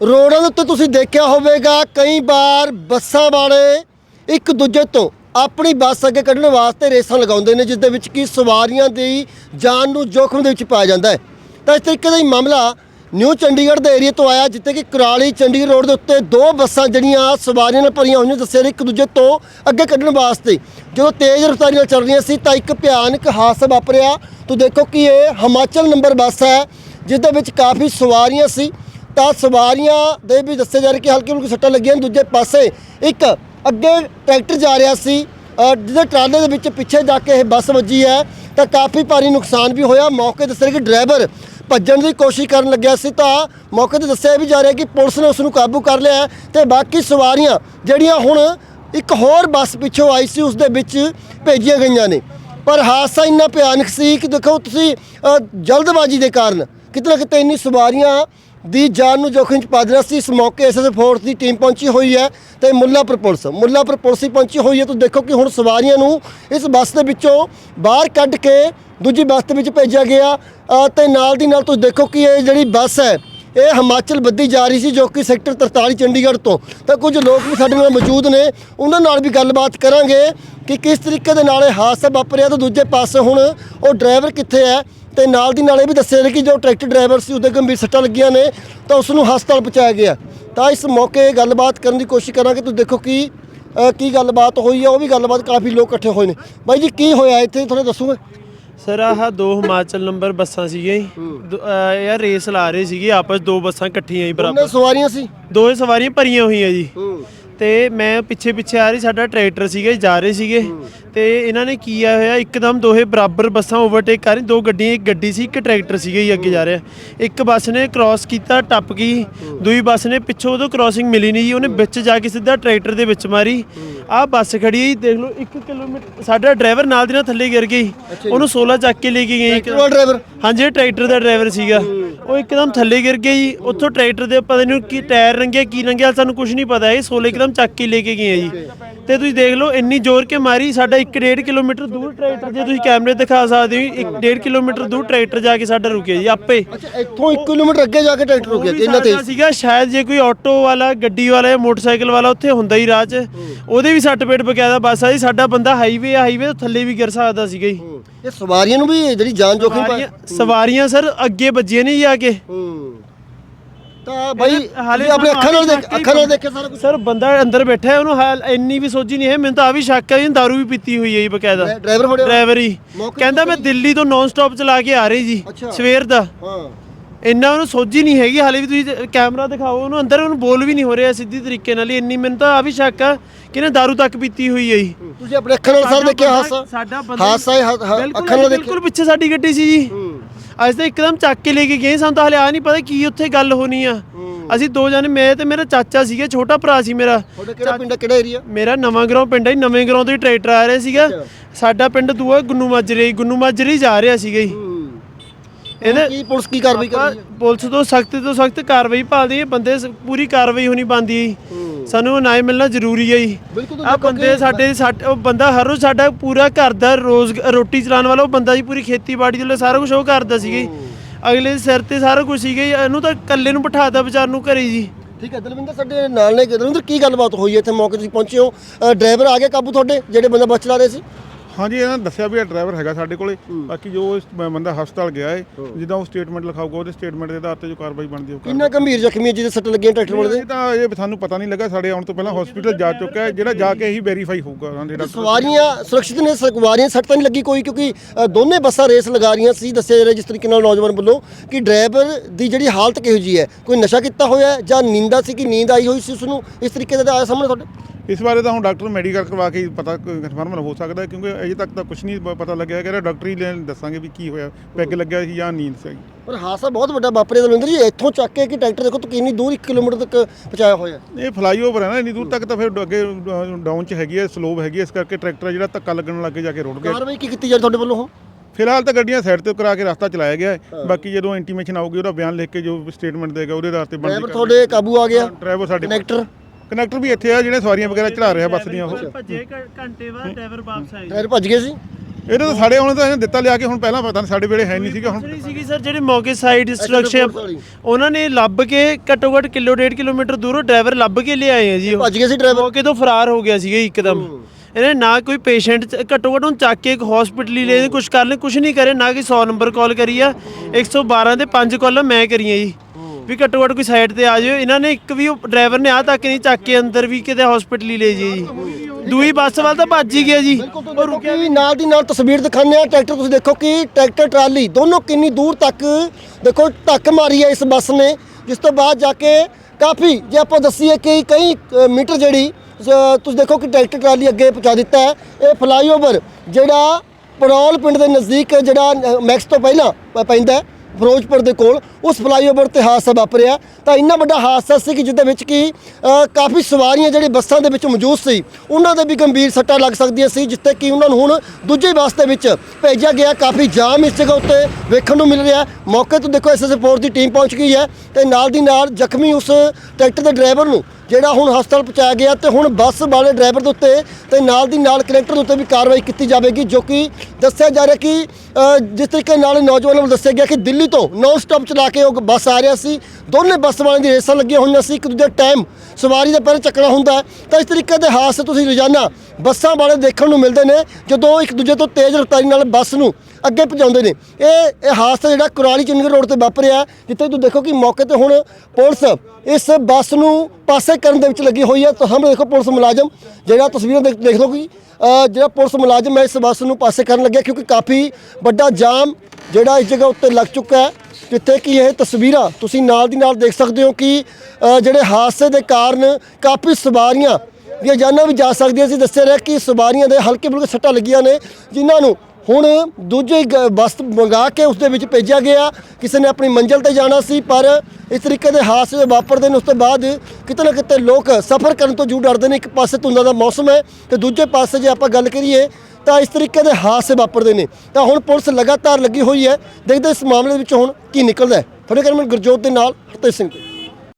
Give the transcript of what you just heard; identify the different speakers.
Speaker 1: ਰੋਡਾਂ ਦੇ ਉੱਤੇ ਤੁਸੀਂ ਦੇਖਿਆ ਹੋਵੇਗਾ, ਕਈ ਵਾਰ ਬੱਸਾਂ ਵਾਲੇ ਇੱਕ ਦੂਜੇ ਤੋਂ ਆਪਣੀ ਬੱਸ ਅੱਗੇ ਕੱਢਣ ਵਾਸਤੇ ਰੇਸਾਂ ਲਗਾਉਂਦੇ ਨੇ, ਜਿਸ ਦੇ ਵਿੱਚ ਕੀ ਸਵਾਰੀਆਂ ਦੀ ਜਾਨ ਨੂੰ ਜੋਖਮ ਦੇ ਵਿੱਚ ਪਾਇਆ ਜਾਂਦਾ ਹੈ। ਤਾਂ ਇਸ ਤਰੀਕੇ ਦਾ ਹੀ ਮਾਮਲਾ ਨਿਊ ਚੰਡੀਗੜ੍ਹ ਦੇ ਏਰੀਆ ਤੋਂ ਆਇਆ, ਜਿੱਥੇ ਕਿ ਕਰਾਲੀ ਚੰਡੀਗੜ੍ਹ ਰੋਡ ਦੇ ਉੱਤੇ ਦੋ ਬੱਸਾਂ ਜਿਹੜੀਆਂ ਸਵਾਰੀਆਂ ਨਾਲ ਭਰੀਆਂ ਹੋਈਆਂ ਦੱਸਿਆ ਜਾ ਇੱਕ ਦੂਜੇ ਤੋਂ ਅੱਗੇ ਕੱਢਣ ਵਾਸਤੇ ਜਦੋਂ ਤੇਜ਼ ਰਫ਼ਤਾਰੀ ਨਾਲ ਚੱਲ ਰਹੀਆਂ ਸੀ, ਤਾਂ ਇੱਕ ਭਿਆਨਕ ਹਾਦਸਾ ਵਾਪਰਿਆ। ਤੋ ਦੇਖੋ ਕਿ ਇਹ ਹਿਮਾਚਲ ਨੰਬਰ ਬੱਸ ਹੈ, ਜਿਸ ਦੇ ਵਿੱਚ ਕਾਫੀ ਸਵਾਰੀਆਂ ਸੀ। ਤਾਂ ਸਵਾਰੀਆਂ ਦੇ ਵੀ ਦੱਸਿਆ ਜਾ ਰਿਹਾ ਕਿ ਹਲਕੀ ਹਲਕੀ ਸੱਟਾਂ ਲੱਗੀਆਂ ਦੂਜੇ ਪਾਸੇ। ਇੱਕ ਅੱਗੇ ਟਰੈਕਟਰ ਜਾ ਰਿਹਾ ਸੀ ਜਿਹਦੇ ਟਰਾਲੇ ਦੇ ਵਿੱਚ ਪਿੱਛੇ ਜਾ ਕੇ ਇਹ ਬੱਸ ਵੱਜੀ ਹੈ। ਤਾਂ ਕਾਫੀ ਭਾਰੀ ਨੁਕਸਾਨ ਵੀ ਹੋਇਆ। ਮੌਕੇ ਦੱਸਿਆ ਕਿ ਡਰਾਈਵਰ ਭੱਜਣ ਦੀ ਕੋਸ਼ਿਸ਼ ਕਰਨ ਲੱਗਿਆ ਸੀ। ਤਾਂ ਮੌਕੇ ਤੇ ਦੱਸਿਆ ਵੀ ਜਾ ਰਿਹਾ ਕਿ ਪੁਲਿਸ ਨੇ ਉਸ ਨੂੰ ਕਾਬੂ ਕਰ ਲਿਆ ਹੈ ਤੇ ਬਾਕੀ ਸਵਾਰੀਆਂ ਜਿਹੜੀਆਂ ਹੁਣ ਇੱਕ ਹੋਰ ਬੱਸ ਪਿੱਛੋਂ ਆਈ ਸੀ ਉਸ ਦੇ ਵਿੱਚ ਭੇਜੀਆਂ ਗਈਆਂ ਨੇ। ਪਰ ਹਾਦਸਾ ਇੰਨਾ ਭਿਆਨਕ ਸੀ ਕਿ ਦੇਖੋ ਤੁਸੀਂ ਜਲਦਬਾਜ਼ੀ ਦੇ ਕਾਰਨ ਕਿਤੇ ਨਾ ਕਿਤੇ ਇੰਨੀ ਸਵਾਰੀਆਂ ਦੀ ਜਾਨ ਨੂੰ ਜੋਖਮ 'ਚ ਪਾ ਰਿਹਾ ਸੀ। ਇਸ ਮੌਕੇ ਐਸਐਸ ਫੋਰਸ ਦੀ ਟੀਮ ਪਹੁੰਚੀ ਹੋਈ ਹੈ ਤੇ ਮੁੱਲਾਪੁਰ ਪੁਲਿਸ ਮੁੱਲਾਪੁਰ ਪੁਲਿਸ ਹੀ ਪਹੁੰਚੀ ਹੋਈ ਹੈ। ਤੁਸੀਂ ਦੇਖੋ ਕਿ ਹੁਣ ਸਵਾਰੀਆਂ ਨੂੰ ਇਸ ਬੱਸ ਦੇ ਵਿੱਚੋਂ ਬਾਹਰ ਕੱਢ ਕੇ ਦੂਜੀ ਬੱਸ ਦੇ ਵਿੱਚ ਭੇਜਿਆ ਗਿਆ। ਅ, ਤੇ ਨਾਲ ਦੀ ਨਾਲ ਤੁਸੀਂ ਦੇਖੋ ਕਿ ਇਹ ਜਿਹੜੀ ਬੱਸ ਹੈ ਇਹ ਹਿਮਾਚਲ ਵੱਧੀ ਜਾ ਰਹੀ ਸੀ ਜੋ ਕਿ ਸੈਕਟਰ 43 ਚੰਡੀਗੜ੍ਹ ਤੋਂ। ਤਾਂ ਕੁਝ ਲੋਕ ਵੀ ਸਾਡੇ ਨਾਲ ਮੌਜੂਦ ਨੇ ਉਹਨਾਂ ਨਾਲ ਵੀ ਗੱਲਬਾਤ ਕਰਾਂਗੇ ਕਿ ਕਿਸ ਤਰੀਕੇ ਦੇ ਨਾਲ ਇਹ ਹਾਦਸਾ ਵਾਪਰਿਆ। ਤੇ ਦੂਜੇ ਪਾਸੇ ਹੁਣ ਉਹ ਡਰਾਈਵਰ ਕਿੱਥੇ ਹੈ ਤੇ ਨਾਲ ਦੀ ਨਾਲ ਇਹ ਵੀ ਦੱਸਿਆ ਕਿ ਜੋ ਟਰੈਕਟਰ ਡਰਾਈਵਰ ਸੀ ਉਹਦੇ ਗੰਭੀਰ ਸੱਟਾਂ ਲੱਗੀਆਂ ਨੇ ਤਾਂ ਉਸ ਨੂੰ ਹਸਪਤਾਲ ਪਹੁੰਚਾਇਆ ਗਿਆ। ਤਾਂ ਇਸ ਮੌਕੇ ਗੱਲਬਾਤ ਕਰਨ ਦੀ ਕੋਸ਼ਿਸ਼ ਕਰਾਂਗੇ। ਤੁਸੀਂ ਦੇਖੋ ਕਿ ਕੀ ਗੱਲਬਾਤ ਹੋਈ ਹੈ ਉਹ ਵੀ ਗੱਲਬਾਤ ਕਾਫੀ ਲੋਕ ਇਕੱਠੇ ਹੋਏ ਨੇ। ਬਾਈ ਜੀ ਕੀ ਹੋਇਆ ਇੱਥੇ? ਥੋੜਾ ਦੱਸੋਗੇ
Speaker 2: ਸਰ ਆਹ ਦੋ ਹਿਮਾਚਲ ਨੰਬਰ ਬੱਸਾਂ ਸੀਗੀਆਂ ਜੀ। ਦੋ- ਯਾਰ ਰੇਸ ਲਾ ਰਹੇ ਸੀਗੇ ਆਪਸ ਦੋ ਬੱਸਾਂ ਇਕੱਠੀਆਂ ਹੀ ਬਰਾਬਰ।
Speaker 1: ਸਵਾਰੀਆਂ ਸੀ?
Speaker 2: ਦੋਵੇਂ ਸਵਾਰੀਆਂ ਭਰੀਆਂ ਹੋਈਆਂ ਜੀ। ਤੇ ਮੈਂ ਪਿੱਛੇ ਪਿੱਛੇ ਆ ਰਹੀ ਸਾਡਾ ਟਰੈਕਟਰ ਸੀਗੇ ਜਾ ਰਹੇ ਸੀਗੇ। ਤੇ ਇਹਨਾਂ ਨੇ ਕੀ ਆ ਹੋਇਆ ਇੱਕਦਮ ਦੋਹੇ ਬਰਾਬਰ ਬੱਸਾਂ ਓਵਰਟੇਕ ਕਰ ਰਹੀ ਦੋ ਗੱਡੀਆਂ ਇੱਕ ਗੱਡੀ ਸੀ ਇੱਕ ਟਰੈਕਟਰ ਸੀਗੇ ਜੀ ਅੱਗੇ ਜਾ ਰਿਹਾ। ਇੱਕ ਬੱਸ ਨੇ ਕ੍ਰਾਸ ਕੀਤਾ ਟੱਪ ਗਈ। ਦੂਜੀ ਬੱਸ ਨੇ ਪਿੱਛੋਂ ਉਹਦੋਂ ਕ੍ਰਾਸਿੰਗ ਮਿਲੀ ਨਹੀਂ ਜੀ ਉਹਨੇ ਵਿੱਚ ਜਾ ਕੇ ਸਿੱਧਾ ਟਰੈਕਟਰ ਦੇ ਵਿੱਚ ਮਾਰੀ। ਆਹ ਬੱਸ ਖੜੀ ਹੈ ਜੀ, ਦੇਖ ਲਓ 1 ਕਿਲੋਮੀਟਰ ਸਾਡਾ ਡਰਾਈਵਰ ਨਾਲ ਦੀ ਨਾਲ ਥੱਲੇ ਗਿਰ ਗਈ ਉਹਨੂੰ 16 ਚੱਕ ਕੇ ਲੈ ਕੇ ਗਏ
Speaker 1: ਡਰਾਈਵਰ?
Speaker 2: ਹਾਂਜੀ ਇਹ ਟਰੈਕਟਰ ਦਾ ਡਰਾਈਵਰ ਸੀਗਾ। ਉਹ ਇੱਕਦਮ ਥੱਲੇ ਗਿਰ ਗਿਆ ਜੀ। ਉੱਥੋਂ ਟਰੈਕਟਰ ਦੇ ਪਤਾ ਨਹੀਂ ਕੀ ਟਾਇਰ ਰੰਗਿਆ ਕੀ ਰੰਗਿਆ ਸਾਨੂੰ ਕੁਝ ਨਹੀਂ ਪਤਾ। ਇਹ ਸੋਲੇ ਇੱਕਦਮ ਚੱਕ ਕੇ ਲੈ ਕੇ ਗਏ ਆ ਜੀ। ਤੇ ਤੁਸੀਂ ਦੇਖ ਲਓ ਇੰਨੀ ਜ਼ੋਰ ਕੇ ਮਾਰੀ ਸਾਡਾ 1.5 ਕਿਲੋਮੀਟਰ ਦੂਰ ਟਰੈਕਟਰ ਜੇ ਤੁਸੀਂ ਕੈਮਰੇ ਦਿਖਾ ਸਕਦੇ ਹੋ 1.5 ਕਿਲੋਮੀਟਰ ਦੂਰ ਟਰੈਕਰ ਜਾ ਕੇ ਸਾਡਾ ਰੁਕਿਆ ਜੀ ਆਪੇ।
Speaker 1: ਅੱਛਾ ਇੱਥੋਂ 1 ਕਿਲੋਮੀਟਰ ਅੱਗੇ ਜਾ ਕੇ ਟਰੈਕਟਰ ਰੁਕਿਆ ਤੇ ਇੰਨਾ ਤੇਜ਼?
Speaker 2: ਸੀਗਾ ਸ਼ਾਇਦ ਜੇ ਕੋਈ ਆਟੋ ਵਾਲਾ ਗੱਡੀ ਵਾਲਾ ਜਾਂ ਮੋਟਰਸਾਈਕਲ ਵਾਲਾ ਉੱਥੇ ਹੁੰਦਾ ਹੀ ਰਾਹ 'ਚ ਉਹਦੇ ਵੀ ਸੱਟ ਪੇਟ ਬਕਾਇਦਾ ਬੱਸ ਆ ਜੀ ਸਾਡਾ ਬੰਦਾ ਹਾਈਵੇ ਆ ਹਾਈਵੇ ਤੋਂ ਥੱਲੇ ਵੀ ਗਿਰ ਸਕਦਾ ਸੀਗਾ ਜੀ।
Speaker 1: ਇਹ ਸਵਾਰੀਆਂ ਨੂੰ ਵੀ ਜਿਹੜੀ ਜਾਨ ਜੋਖਮ
Speaker 2: ਸਵਾਰੀਆਂ ਸਰ ਅੱਗੇ ਵੱਜੀਆਂ ਨਹੀਂ ਜਾ ਕੇ।
Speaker 1: ਹੂੰ। ਤਾਂ ਬਾਈ
Speaker 2: ਹਾਲੇ
Speaker 1: ਆਪਣੇ ਅੱਖਾਂ ਨਾਲ ਦੇਖ ਅੱਖਾਂ ਨਾਲ ਦੇਖਿਆ ਸਾਰਾ ਕੁਝ
Speaker 2: ਸਰ ਬੰਦਾ ਅੰਦਰ ਬੈਠਾ ਹੈ ਉਹਨੂੰ ਹਾਲ ਇੰਨੀ ਵੀ ਸੋਝੀ ਨਹੀਂ ਹੈ। ਮੈਨੂੰ ਤਾਂ ਆ ਵੀ ਸ਼ੱਕ ਹੈ ਇਹਨੇ ਦਾਰੂ ਵੀ ਪੀਤੀ ਹੋਈ ਹੈ ਜੀ ਬਕਾਇਦਾ।
Speaker 1: ਡਰਾਈਵਰ ਫੜਿਆ?
Speaker 2: ਡਰਾਈਵਰ ਹੀ। ਕਹਿੰਦਾ ਮੈਂ ਦਿੱਲੀ ਤੋਂ ਨਾਨ ਸਟਾਪ ਚਲਾ ਕੇ ਆ ਰਹੀ ਜੀ। ਸਵੇਰ ਦਾ।
Speaker 1: ਹਾਂ।
Speaker 2: ਇੰਨਾ ਉਹਨੂੰ ਸੋਝੀ ਨਹੀਂ ਹੈਗੀ ਹਾਲੇ ਵੀ ਤੁਸੀਂ ਕੈਮਰਾ ਦਿਖਾਓ ਉਹਨੂੰ ਅੰਦਰ ਉਹਨੂੰ ਬੋਲ ਵੀ ਨਹੀਂ ਹੋ ਰਿਹਾ ਸਿੱਧੀ ਤਰੀਕੇ ਨਾਲ ਇੰਨੀ ਮੈਨੂੰ ਤਾਂ ਆ ਵੀ ਸ਼ੱਕ ਆ ਕਿ ਇਹਨੇ ਦਾਰੂ ਤੱਕ ਪੀਤੀ ਹੋਈ ਹੈ ਜੀ।
Speaker 1: ਤੁਸੀਂ ਆਪਣੇ ਅੱਖਾਂ ਨਾਲ ਸਰ ਦੇਖਿਆ ਹਾਸਾ?
Speaker 2: ਸਾਡਾ ਬੰਦਾ
Speaker 1: ਹਾਸਾ ਅੱਖਾਂ ਨਾਲ ਦੇਖਿਆ?
Speaker 2: ਬਿਲਕੁਲ ਪਿੱਛੇ ਸਾਡੀ ਗੱਡੀ ਸੀ ਜੀ। ਅੱਜ ਤਾਂ ਇੱਕਦਮ ਚੱਕ ਕੇ ਲੈ ਕੇ ਗਏ ਸਾਨੂੰ ਤਾਂ ਹਲੇ ਆ ਨਹੀਂ ਪਤਾ ਕੀ ਉੱਥੇ ਗੱਲ ਹੋਣੀ ਆ। ਅਸੀਂ ਦੋ ਜਣੇ ਮੈਂ ਤੇ ਮੇਰਾ ਚਾਚਾ ਸੀਗੇ ਛੋਟਾ ਭਰਾ ਸੀ ਮੇਰਾ।
Speaker 1: ਤੁਹਾਡਾ ਕਿਹੜਾ ਪਿੰਡ ਕਿਹੜਾ ਏਰੀਆ
Speaker 2: ਮੇਰਾ ਨਵਾਂ ਗਰਾਉਂ ਪਿੰਡ ਹੈ ਨਵੇਂ ਗਰਾਉਂ ਤੋਂ ਹੀ ਟਰੈਕਟਰ ਆ ਰਿਹਾ ਸੀਗਾ। ਸਾਡਾ ਪਿੰਡ ਦੂਆ ਗੁੰਨੂ ਮਾਜਰੇ ਗੁੰਨੂ ਮਾਜਰੇ ਜਾ ਰਿਹਾ ਸੀਗਾ ਜੀ।
Speaker 1: ਇਹਦੇ ਕੀ ਪੁਲਿਸ ਕੀ ਕਾਰਵਾਈ ਕਰ ਰਹੀ ਹੈ
Speaker 2: ਪੁਲਿਸ ਤੋਂ ਸਖਤ ਤੋਂ ਸਖਤ ਕਾਰਵਾਈ ਭਾਲਦੀ ਹੈ ਬੰਦੇ ਪੂਰੀ ਕਾਰਵਾਈ ਹੋਣੀ ਬੰਦੀ ਹੈ। ਸਾਨੂੰ ਨਿਆਂ ਮਿਲਣਾ ਜ਼ਰੂਰੀ ਹੈ ਜੀ।
Speaker 1: ਬਿਲਕੁਲ
Speaker 2: ਆ ਬੰਦੇ ਸਾਡੇ ਸਾਡੇ- ਉਹ ਬੰਦਾ ਹਰ ਰੋਜ਼ ਸਾਡਾ ਪੂਰਾ ਘਰ ਦਾ ਰੋਜ਼ ਰੋਟੀ ਚਲਾਉਣ ਵਾਲਾ ਉਹ ਬੰਦਾ ਜੀ ਪੂਰੀ ਖੇਤੀਬਾੜੀ ਦੇ ਲਈ ਸਾਰਾ ਕੁਝ ਉਹ ਕਰਦਾ ਸੀਗਾ ਜੀ। ਅਗਲੇ ਦੇ ਸਿਰ ਤੇ ਸਾਰਾ ਕੁਝ ਸੀਗਾ ਜੀ ਇਹਨੂੰ ਤਾਂ ਇਕੱਲੇ ਨੂੰ ਬਿਠਾਦਾ ਵਿਚਾਰ ਨੂੰ ਘਰੇ ਜੀ।
Speaker 1: ਠੀਕ ਹੈ ਦਲਵਿੰਦਰ ਸਾਡੇ ਨਾਲ ਨੇ ਦਲਵਿੰਦਰ ਕੀ ਗੱਲਬਾਤ ਹੋਈ ਹੈ ਇੱਥੇ ਮੌਕੇ ਤੇ ਤੁਸੀਂ ਪਹੁੰਚੇ ਹੋ? ਅ, ਡਰਾਈਵਰ ਆ ਗਿਆ ਕਾਬੂ ਤੁਹਾਡੇ ਜਿਹੜੇ ਬੰਦਾ ਬੱਸ ਚਲਾ ਰਹੇ ਸੀ?
Speaker 3: ਹਾਂਜੀ ਇਹਨਾਂ ਨੇ ਦੱਸਿਆ ਵੀ ਇਹ ਡਰਾਈਵਰ ਹੈਗਾ ਸਾਡੇ ਕੋਲੇ। ਬਾਕੀ ਜੋ ਇਸ ਬ- ਬੰਦਾ ਹਸਪਤਾਲ ਗਿਆ ਹੈ। ਜਿੱਦਾਂ ਉਹ ਸਟੇਟਮੈਂਟ ਲਿਖਾਊਗਾ ਉਹਦੇ ਸਟੇਟਮੈਂਟ ਦੇ ਆਧਾਰ ਤੇ ਜੋ ਕਾਰਵਾਈ ਬਣਦੀ ਹੈ ਉਹ
Speaker 1: ਕਿੰਨਾ ਗੰਭੀਰ ਜ਼ਖਮੀ ਹੈ ਜਿਹਦੇ ਸੱਟ ਲੱਗੀਆਂ ਟਰੈਕਟਰ ਵਾਲੇ ਦੇ?
Speaker 3: ਇਹ ਤਾਂ ਇਹ ਸਾਨੂੰ ਪਤਾ ਨਹੀਂ ਲੱਗਾ ਸਾਡੇ ਆਉਣ ਤੋਂ ਪਹਿਲਾਂ ਹਸਪੀਟਲ ਜਾ ਚੁੱਕਾ ਹੈ ਜਿਹੜਾ ਜਾ ਕੇ ਹੀ ਵੈਰੀਫਾਈ ਹੋਊਗਾ ਉਹਨਾਂ ਦੇ ਡਾਕਟਰ
Speaker 1: ਸਵਾਰੀਆਂ ਸੁਰੱਖਿਅਤ ਨੇ ਸਵਾਰੀਆਂ ਸੱਟ ਤਾਂ ਨਹੀਂ ਲੱਗੀ ਕੋਈ ਕਿਉਂਕਿ ਅ, ਦੋਨੇ ਬੱਸਾਂ ਰੇਸ ਲਗਾ ਰਹੀਆਂ ਸੀ ਦੱਸਿਆ ਜਾ ਰਿਹਾ ਜਿਸ ਤਰੀਕੇ ਨਾਲ ਨੌਜਵਾਨ ਵੱਲੋਂ ਕਿ ਡਰਾਈਵਰ ਦੀ ਜਿਹੜੀ ਹਾਲਤ ਕਿਹੋ ਜੀ ਹੈ? ਕੋਈ ਨਸ਼ਾ ਕੀਤਾ ਹੋਇਆ ਹੈ ਜਾਂ ਨੀਂਦਾ ਸੀ ਕਿ ਨੀਂਦ ਆਈ ਹੋਈ ਸੀ ਉਸ ਨੂੰ ਇਸ ਤਰੀਕੇ ਦਾ ਆਇਆ ਸਾਹਮਣੇ ਤੁਹਾਡੇ?
Speaker 3: ਇਸ ਬਾਰੇ ਤਾਂ ਹੁਣ ਡਾਕਟਰ ਮੈਡੀਕਲ ਕਰਵਾ ਕੇ ਪਤਾ ਕਨਫਰਮ ਹੋ ਸਕਦਾ ਕਿਉਂਕਿ ਅਜੇ ਤੱਕ ਤਾਂ ਕੁਝ ਨਹੀਂ ਪਤਾ ਲੱਗਿਆ ਕਿ ਡਾਕਟਰ ਹੀ ਲੈ- ਦੱਸਾਂਗੇ ਵੀ ਕੀ ਹੋਇਆ ਪੈਗ ਲੱਗਿਆ ਸੀ ਜਾਂ ਨੀਂਦ ਸੀ।
Speaker 1: ਪਰ ਹਾਦਸਾ ਬਹੁਤ ਵੱਡਾ ਵਾਪਰਿਆ ਦਲਵਿੰਦਰ ਜੀ ਇੱਥੋਂ ਚੱਕ ਕੇ ਕਿ ਟਰੈਕਟਰ ਦੇਖੋ ਤਾਂ ਕਿੰਨੀ ਦੂਰ 1 ਕਿਲੋਮੀਟਰ ਤੱਕ ਪਹੁੰਚਾਇਆ ਹੋਇਆ।
Speaker 3: ਇਹ ਫਲਾਈਓਵਰ ਹੈ ਨਾ ਇੰਨੀ ਦੂਰ ਤੱਕ ਤਾਂ ਫਿਰ ਅੱਗੇ ਡਾਊਨ 'ਚ ਹੈਗੀ ਹੈ ਸਲੋਪ ਹੈਗੀ ਹੈ ਇਸ ਕਰਕੇ ਟਰੈਕਟਰ ਜਿਹੜਾ ਧੱਕਾ ਲੱਗਣ ਲੱਗੇ ਜਾ ਕੇ ਰੁੜ ਗਿਆ।
Speaker 1: ਕਾਰਵਾਈ ਕੀ ਕੀਤੀ ਜਾ ਤੁਹਾਡੇ ਵੱਲੋਂ ਹੁਣ
Speaker 3: ਫਿਲਹਾਲ ਤਾਂ ਗੱਡੀਆਂ ਸਾਈਡ ਤੇ ਕਰਾ ਕੇ ਰਸਤਾ ਚਲਾਇਆ ਗਿਆ ਹੈ। ਬਾਕੀ ਜਦੋਂ ਇੰਟੀਮੇਸ਼ਨ ਆਊਗੀ ਉਹਦਾ ਬਿਆਨ ਲਿਖ ਕੇ ਜੋ ਸਟੇਟਮੈਂਟ ਦੇਗਾ ਉਹਦੇ ਆਧਾਰ ਤੇ
Speaker 1: ਡਰਾਈਵਰ
Speaker 3: ਬਣਦੀ
Speaker 1: ਤੁਹਾਡੇ ਕਾਬੂ ਆ ਗਿਆ?
Speaker 3: ਡਰਾਈਵਰ ਸਾਡੇ
Speaker 1: ਕਨੈਕਟਰ
Speaker 3: ਕਨੈਕਟਰ ਵੀ ਇੱਥੇ ਆ ਜਿਹੜੇ ਸਵਾਰੀਆਂ ਵਗੈਰਾ ਚੜਾ ਰਿਹਾ ਬੱਸ ਦੀਆਂ ਉਹ।
Speaker 2: ਭੱਜੇ ਘ- ਘੰਟੇ ਬਾਅਦ ਡਰਾਈਵਰ ਵਾਪਸ ਆਏ।
Speaker 1: ਟਾਇਰ ਭੱਜ ਗਏ ਸੀ?
Speaker 3: ਇਹਦੇ ਤਾਂ ਸਾਡੇ ਆਉਣੇ ਤਾਂ ਇਹਨੇ ਦਿੱਤਾ ਲਿਆ ਕੇ ਹੁਣ ਪਹਿਲਾਂ ਪਤਾ ਨਹੀਂ ਸਾਡੇ ਵੇਲੇ ਹੈ ਨਹੀਂ ਸੀਗਾ ਹੁਣ
Speaker 2: ਦੂਸਰੀ ਸੀਗੀ ਸਰ ਜਿਹੜੇ ਮੌਕੇ ਸਾਈਡ
Speaker 1: ਵਾਲੀ।
Speaker 2: ਉਹਨਾਂ ਨੇ ਲੱਭ ਕੇ ਘੱਟੋ ਘੱਟ ਕਿਲੋ ਡੇਢ ਕਿਲੋਮੀਟਰ ਦੂਰੋਂ ਡਰਾਈਵਰ ਲੱਭ ਕੇ ਲਿਆਏ ਆ ਜੀ ਉਹ।
Speaker 1: ਭੱਜ ਗਏ ਸੀ ਡਰਾਈਵਰ?
Speaker 2: ਮੌਕੇ ਤੋਂ ਫਰਾਰ ਹੋ ਗਿਆ ਸੀਗਾ ਇੱਕਦਮ। ਇਹਨੇ ਨਾ ਕੋਈ ਪੇਸ਼ੈਂਟ ਘੱਟੋ ਘੱਟ ਉਹਨੂੰ ਚੱਕ ਕੇ ਇੱਕ ਹਸਪੀਟਲ ਹੀ ਲੈ ਕੁਝ ਕਰ ਲੈ ਕੁਝ ਨਹੀਂ ਕਰੇ ਨਾ ਕਿ 100 ਨੰਬਰ ਕਾਲ ਕਰੀ ਆ। 112 ਦੇ 5 ਕਾਲਾਂ ਮੈਂ ਕਰੀਆਂ ਜੀ। ਵੀ ਘੱਟੋ ਘੱਟ ਕੋਈ ਸਾਈਡ ਤੇ ਆ ਜਾਓ। ਇਹਨਾਂ ਨੇ ਇੱਕ ਵੀ ਉਹ ਡਰਾਈਵਰ ਨੇ ਆ ਤੱਕ ਨਹੀਂ ਚੱਕ ਕੇ ਅੰਦਰ ਵੀ ਕਿਤੇ ਹਸਪੀਟਲ ਹੀ ਲੈ ਜੀ ਜੀ। ਦੂਈ ਬੱਸ ਵੱਲ ਤਾਂ ਭੱਜ ਹੀ ਗਿਆ ਜੀ।
Speaker 1: ਉਹ ਰੁਕਿਆ ਵੀ ਨਾਲ ਦੀ ਨਾਲ ਤਸਵੀਰ ਦਿਖਾਉਂਦੇ ਆ ਟਰੈਕਟਰ ਤੁਸੀਂ ਦੇਖੋ ਕਿ ਟਰੈਕਟਰ, ਟਰਾਲੀ ਦੋਨੋਂ ਕਿੰਨੀ ਦੂਰ ਤੱਕ ਦੇਖੋ ਧੱਕ ਮਾਰੀ ਹੈ ਇਸ ਬੱਸ ਨੇ। ਜਿਸ ਤੋਂ ਬਾਅਦ ਜਾ ਕੇ ਕਾਫੀ ਜੇ ਆਪਾਂ ਦੱਸੀਏ ਕਿ ਕਈ ਮੀਟਰ ਜਿਹੜੀ ਤੁਸੀਂ ਦੇਖੋ ਕਿ ਟਰੈਕਟਰ, ਟਰਾਲੀ ਅੱਗੇ ਪਹੁੰਚਾ ਦਿੱਤਾ ਹੈ। ਇਹ ਫਲਾਈਓਵਰ ਜਿਹੜਾ ਪੜੌਲ ਪਿੰਡ ਦੇ ਨਜ਼ਦੀਕ ਜਿਹੜਾ ਮੈਕਸ ਤੋਂ ਪਹਿਲਾਂ ਪੈਂਦਾ ਫਿਰੋਜ਼ਪੁਰ ਦੇ ਕੋਲ, ਉਸ ਫਲਾਈਓਵਰ ਤੇ ਹਾਦਸਾ ਵਾਪਰਿਆ। ਤਾਂ ਇੰਨਾ ਵੱਡਾ ਹਾਦਸਾ ਸੀ ਕਿ ਜਿਹਦੇ ਵਿੱਚ ਕਿ ਕਾਫੀ ਸਵਾਰੀਆਂ ਜਿਹੜੇ ਬੱਸਾਂ ਦੇ ਵਿੱਚ ਮੌਜੂਦ ਸੀ, ਉਹਨਾਂ ਦੇ ਵੀ ਗੰਭੀਰ ਸੱਟਾਂ ਲੱਗ ਸਕਦੀਆਂ ਸੀ, ਜਿੱਥੇ ਕਿ ਉਹਨਾਂ ਨੂੰ ਹੁਣ ਦੂਜੇ ਬੱਸ ਦੇ ਵਿੱਚ ਭੇਜਿਆ ਗਿਆ। ਕਾਫੀ ਜਾਮ ਇਸ ਜਗ੍ਹਾ ਉੱਤੇ ਵੇਖਣ ਨੂੰ ਮਿਲ ਰਿਹਾ। ਮੌਕੇ ਤੋਂ ਦੇਖੋ ਐਸਐਸਐਫ ਰਿਪੋਰਟ ਦੀ ਟੀਮ ਪਹੁੰਚ ਗਈ ਹੈ ਤੇ ਨਾਲ ਦੀ ਨਾਲ ਜ਼ਖਮੀ ਉਸ ਟਰੈਕਟਰ ਦੇ ਡਰਾਈਵਰ ਨੂੰ ਜਿਹੜਾ ਹੁਣ ਹਸਪਤਾਲ ਪਹੁੰਚਾਇਆ ਗਿਆ ਤੇ ਹੁਣ ਬੱਸ ਵਾਲੇ ਡਰਾਈਵਰ ਦੇ ਉੱਤੇ ਤੇ ਨਾਲ ਦੀ ਨਾਲ ਕਨੈਕਟਰ ਦੇ ਉੱਤੇ ਵੀ ਕਾਰਵਾਈ ਕੀਤੀ ਜਾਵੇਗੀ, ਜੋ ਕਿ ਦੱਸਿਆ ਜਾ ਰਿਹਾ ਕਿ ਜਿਸ ਤਰੀਕੇ ਨਾਲ ਨੌਜਵਾਨਾਂ ਨੂੰ ਦੱਸਿਆ ਗਿਆ ਕਿ ਦਿੱਲੀ ਤੋਂ ਨੌਨ ਸਟਾਪ ਚਲਾ ਕੇ ਉਹ ਬੱਸ ਆ ਰਿਹਾ ਸੀ ਦੋਨੇ ਬੱਸ ਵਾਲਿਆਂ ਦੀ ਰੇਸਾਂ ਲੱਗੀਆਂ ਹੋਈਆਂ ਸੀ, ਇੱਕ ਦੂਜੇ ਟਾਈਮ ਸਵਾਰੀ ਦੇ ਪਹਿਲੇ ਚੱਕਣਾ ਹੁੰਦਾ ਤਾਂ ਇਸ ਤਰੀਕੇ ਦੇ ਹਾਦਸੇ ਤੁਸੀਂ ਰੋਜ਼ਾਨਾ ਬੱਸਾਂ ਵਾਲੇ ਦੇਖਣ ਨੂੰ ਮਿਲਦੇ ਨੇ, ਜਦੋਂ ਇੱਕ ਦੂਜੇ ਤੋਂ ਤੇਜ਼ ਰਫ਼ਤਾਰੀ ਨਾਲ ਬੱਸ ਨੂੰ ਅੱਗੇ ਪਹੁੰਚਾਉਂਦੇ ਨੇ। ਇਹ ਇਹ ਹਾਦਸਾ ਜਿਹੜਾ ਕੁਰਾਲੀ ਚੰਡੀਗੜ੍ਹ ਰੋਡ ਤੇ ਵਾਪਰਿਆ, ਜਿੱਥੇ ਤੁਸੀਂ ਦੇਖੋ ਕਿ ਮੌਕੇ ਤੇ ਹੁਣ ਪੁਲਿਸ ਇਸ ਬੱਸ ਨੂੰ ਪਾਸੇ ਕਰਨ ਦੇ ਵਿੱਚ ਲੱਗੀ ਹੋਈ ਹੈ। ਤਾਂ ਸਾਹਮਣੇ ਦੇਖੋ ਪੁਲਿਸ ਮੁਲਾਜ਼ਮ, ਜਿਹੜਾ ਤਸਵੀਰਾਂ ਦੇਖ ਲਓ ਕਿ ਜਿਹੜਾ ਪੁਲਿਸ ਮੁਲਾਜ਼ਮ ਹੈ, ਇਸ ਬੱਸ ਨੂੰ ਪਾਸੇ ਕਰਨ ਲੱਗਿਆ ਕਿਉਂਕਿ ਕਾਫੀ ਵੱਡਾ ਜਾਮ ਜਿਹੜਾ ਇਸ ਜਗ੍ਹਾ ਉੱਤੇ ਲੱਗ ਚੁੱਕਾ ਹੈ, ਜਿੱਥੇ ਕਿ ਇਹ ਤਸਵੀਰਾਂ ਤੁਸੀਂ ਨਾਲ ਦੀ ਨਾਲ ਦੇਖ ਸਕਦੇ ਹੋ ਕਿ ਜਿਹੜੇ ਹਾਦਸੇ ਦੇ ਕਾਰਨ ਕਾਫੀ ਸਵਾਰੀਆਂ ਦੀਆਂ ਜਾਨਾਂ ਵੀ ਜਾ ਸਕਦੀਆਂ ਸੀ। ਦੱਸਿਆ ਰਿਹਾ ਕਿ ਸਵਾਰੀਆਂ ਦੇ ਹਲਕੇ ਫੁਲਕੇ ਸੱਟਾਂ ਲੱਗੀਆਂ ਨੇ, ਜਿਨ੍ਹਾਂ ਨੂੰ ਹੁਣ ਦੂਜੀ ਗ- ਬੱਸ ਮੰਗਾ ਕੇ ਉਸ ਦੇ ਵਿੱਚ ਭੇਜਿਆ ਗਿਆ। ਕਿਸੇ ਨੇ ਆਪਣੀ ਮੰਜ਼ਿਲ ਤੇ ਜਾਣਾ ਸੀ, ਪਰ ਇਸ ਤਰੀਕੇ ਦੇ ਹਾਦਸੇ ਵਾਪਰਦੇ ਨੇ, ਉਸ ਤੋਂ ਬਾਅਦ ਕਿਤੇ ਨਾ ਕਿਤੇ ਲੋਕ ਸਫ਼ਰ ਕਰਨ ਤੋਂ ਜੂ ਡਰਦੇ ਨੇ। ਇੱਕ ਪਾਸੇ ਧੁੰਦਾਂ ਦਾ ਮੌਸਮ ਹੈ ਤੇ ਦੂਜੇ ਪਾਸੇ ਜੇ ਆਪਾਂ ਗੱਲ ਕਰੀਏ, ਤਾਂ ਇਸ ਤਰੀਕੇ ਦੇ ਹਾਦਸੇ ਵਾਪਰਦੇ ਨੇ। ਤਾਂ ਹੁਣ ਪੁਲਿਸ ਲਗਾਤਾਰ ਲੱਗੀ ਹੋਈ ਹੈ। ਦੇਖਦੇ ਇਸ ਮਾਮਲੇ ਵਿੱਚ ਹੁਣ ਕੀ ਨਿਕਲਦਾ ਹੈ। ਤੁਹਾਡੇ ਕਰਮਨ ਗੁਰਜੋਤ ਦੇ ਨਾਲ ਹਰਤੇਜ ਸਿੰਘ।